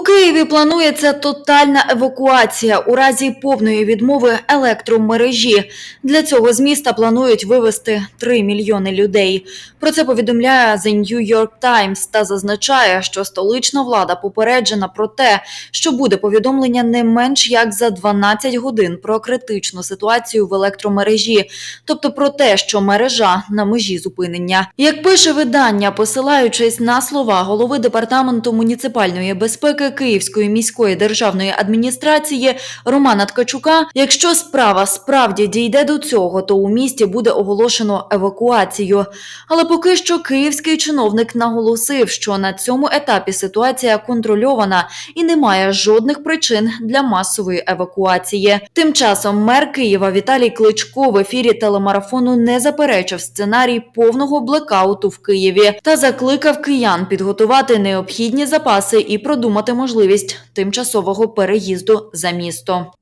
У Києві планується тотальна евакуація у разі повної відмови електромережі. Для цього з міста планують вивезти 3 мільйони людей. Про це повідомляє The New York Times та зазначає, що столична влада попереджена про те, що буде повідомлення не менш як за 12 годин про критичну ситуацію в електромережі, тобто про те, що мережа на межі зупинення. Як пише видання, посилаючись на слова голови департаменту муніципальної безпеки Київської міської державної адміністрації Романа Ткачука, якщо справа справді дійде до цього, то у місті буде оголошено евакуацію. Але поки що київський чиновник наголосив, що на цьому етапі ситуація контрольована і немає жодних причин для масової евакуації. Тим часом мер Києва Віталій Кличко в ефірі телемарафону не заперечив сценарій повного блекауту в Києві та закликав киян підготувати необхідні запаси і продумати можливість тимчасового переїзду за місто.